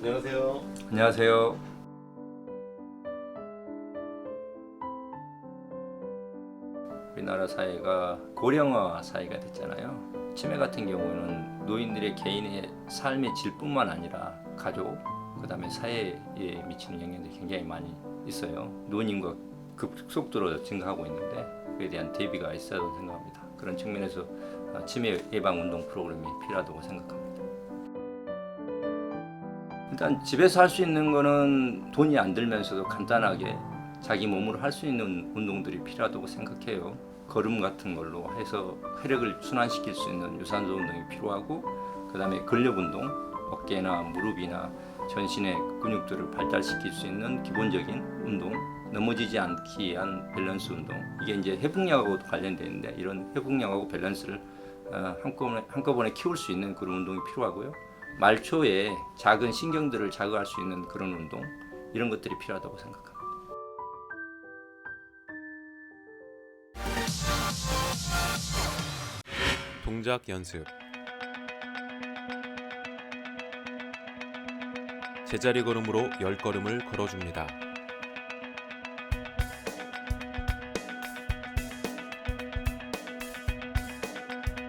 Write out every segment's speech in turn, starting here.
안녕하세요. 안녕하세요. 우리나라 사회가 고령화 사회가 됐잖아요. 치매 같은 경우는 노인들의 개인의 삶의 질뿐만 아니라 가족, 그다음에 사회에 미치는 영향들이 굉장히 많이 있어요. 노인과 급속도로 증가하고 있는데 그에 대한 대비가 있어야 생각합니다. 그런 측면에서 아, 치매 예방 운동 프로그램이 필요하다고 생각합니다. 일단 집에서 할 수 있는 거는 돈이 안 들면서도 간단하게 자기 몸으로 할 수 있는 운동들이 필요하다고 생각해요. 걸음 같은 걸로 해서 혈액을 순환시킬 수 있는 유산소 운동이 필요하고 그다음에 근력 운동, 어깨나 무릎이나 전신의 근육들을 발달시킬 수 있는 기본적인 운동, 넘어지지 않기 위한 밸런스 운동. 이게 이제 회복력하고도 관련되어 있는데 이런 회복력하고 밸런스를 어, 한꺼번에 키울 수 있는 그런 운동이 필요하고요. 말초에 작은 신경들을 자극할 수 있는 그런 운동 이런 것들이 필요하다고 생각합니다. 동작 연습 제자리 걸음으로 열 걸음을 걸어줍니다.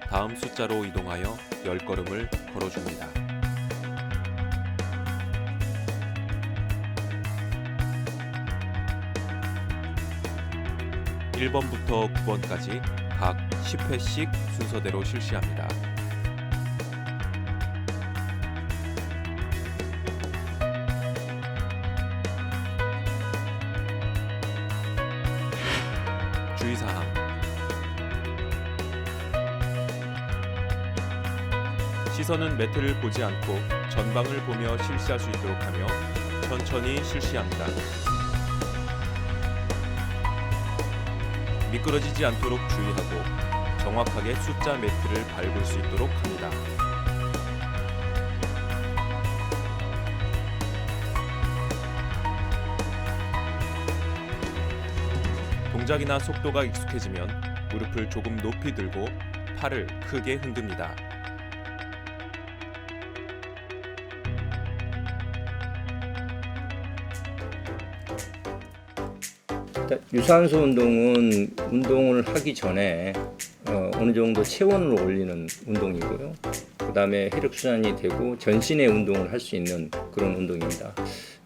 다음 숫자로 이동하여 열 걸음을 걸어줍니다. 1번부터 9번까지 각 10회씩 순서대로 실시합니다. 주의사항 시선은 매트를 보지 않고 전방을 보며 실시할 수 있도록 하며 천천히 실시합니다. 미끄러지지 않도록 주의하고 정확하게 숫자 매트를 밟을 수 있도록 합니다. 동작이나 속도가 익숙해지면 무릎을 조금 높이 들고 팔을 크게 흔듭니다. 유산소 운동은 운동을 하기 전에 어, 어느 정도 체온을 올리는 운동이고요. 그 다음에 혈액 순환이 되고 전신의 운동을 할 수 있는 그런 운동입니다.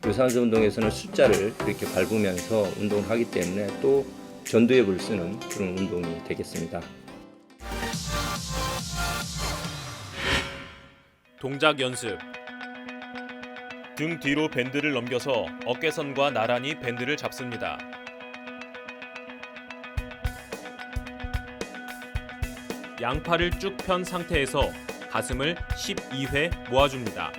유산소 운동에서는 숫자를 이렇게 밟으면서 운동을 하기 때문에 또 전두엽을 쓰는 그런 운동이 되겠습니다. 동작 연습 등 뒤로 밴드를 넘겨서 어깨선과 나란히 밴드를 잡습니다. 양팔을 쭉 편 상태에서 가슴을 12회 모아줍니다.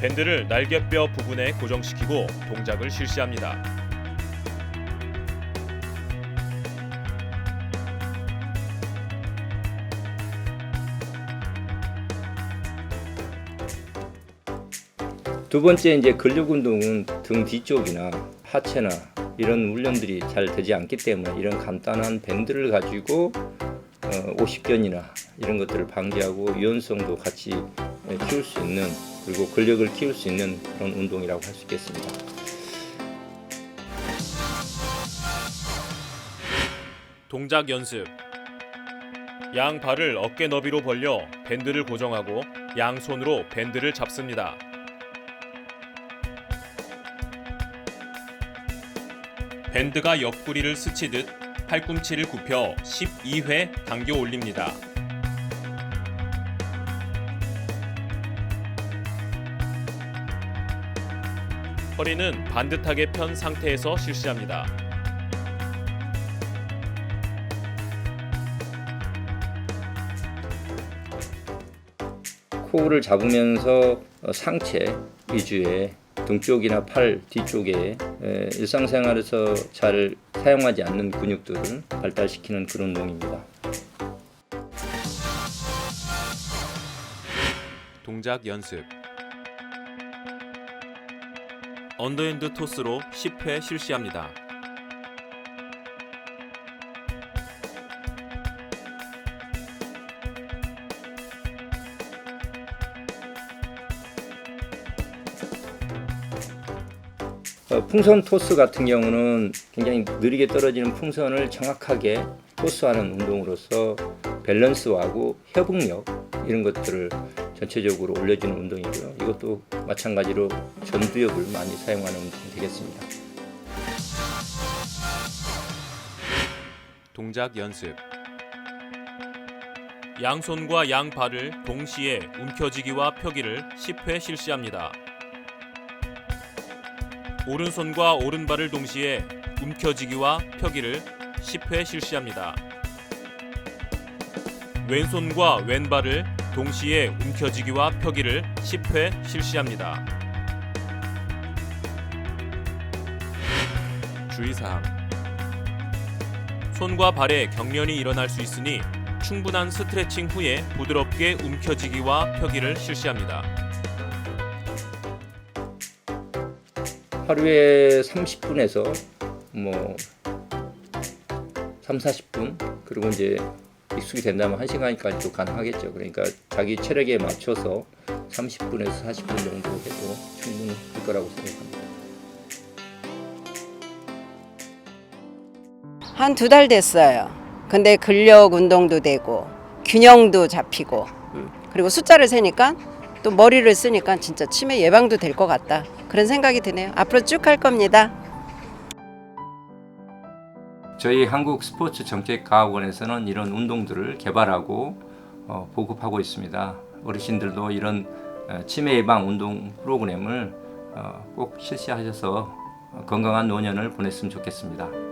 밴드를 날개뼈 부분에 고정시키고 동작을 실시합니다. 두 번째 이제 근력 운동은 등 뒤쪽이나 하체나 이런 훈련들이 잘 되지 않기 때문에 이런 간단한 밴드를 가지고 어, 오십견이나 이런 것들을 방지하고 유연성도 같이 예, 키울 수 있는 그리고 근력을 키울 수 있는 그런 운동이라고 할 수 있겠습니다. 동작 연습. 양 발을 어깨 너비로 벌려 밴드를 고정하고 양손으로 밴드를 잡습니다. 밴드가 옆구리를 스치듯 팔꿈치를 굽혀 12회 당겨 올립니다. 허리는 반듯하게 편 상태에서 실시합니다. 코를 잡으면서 어, 상체 위주의 등 쪽이나 팔 뒤쪽에 에, 일상생활에서 잘 사용하지 않는 근육들을 발달시키는 그런 운동입니다. 동작 연습 언더핸드 토스로 10회 실시합니다. 풍선 토스 같은 경우는 굉장히 느리게 떨어지는 풍선을 정확하게 토스하는 운동으로서 밸런스하고 협응력 이런 것들을 전체적으로 올려주는 운동이고요. 이것도 마찬가지로 전두엽을 많이 사용하는 운동이 되겠습니다. 동작 연습. 양손과 양발을 동시에 움켜쥐기와 펴기를 10회 실시합니다. 오른손과 오른발을 동시에 움켜쥐기와 펴기를 10회 실시합니다. 왼손과 왼발을 동시에 움켜쥐기와 펴기를 10회 실시합니다. 주의사항 손과 발에 경련이 일어날 수 있으니 충분한 스트레칭 후에 부드럽게 움켜쥐기와 펴기를 실시합니다. 하루에 30분에서 뭐 3, 40분 그리고 이제 익숙이 된다면 1시간까지도 가능하겠죠. 그러니까 자기 체력에 맞춰서 30분에서 40분 정도 해도 충분할 거라고 생각합니다. 한 두 달 됐어요. 근데 근력 운동도 되고 균형도 잡히고 음, 그리고 숫자를 세니까 또 머리를 쓰니까 진짜 치매 예방도 될 것 같다. 그런 생각이 드네요. 앞으로 쭉 할 겁니다. 저희 한국 스포츠 정책과학원에서는 이런 운동들을 개발하고 어, 보급하고 있습니다. 어르신들도 이런 어, 치매 예방 운동 프로그램을 어, 꼭 실시하셔서 건강한 노년을 보냈으면 좋겠습니다.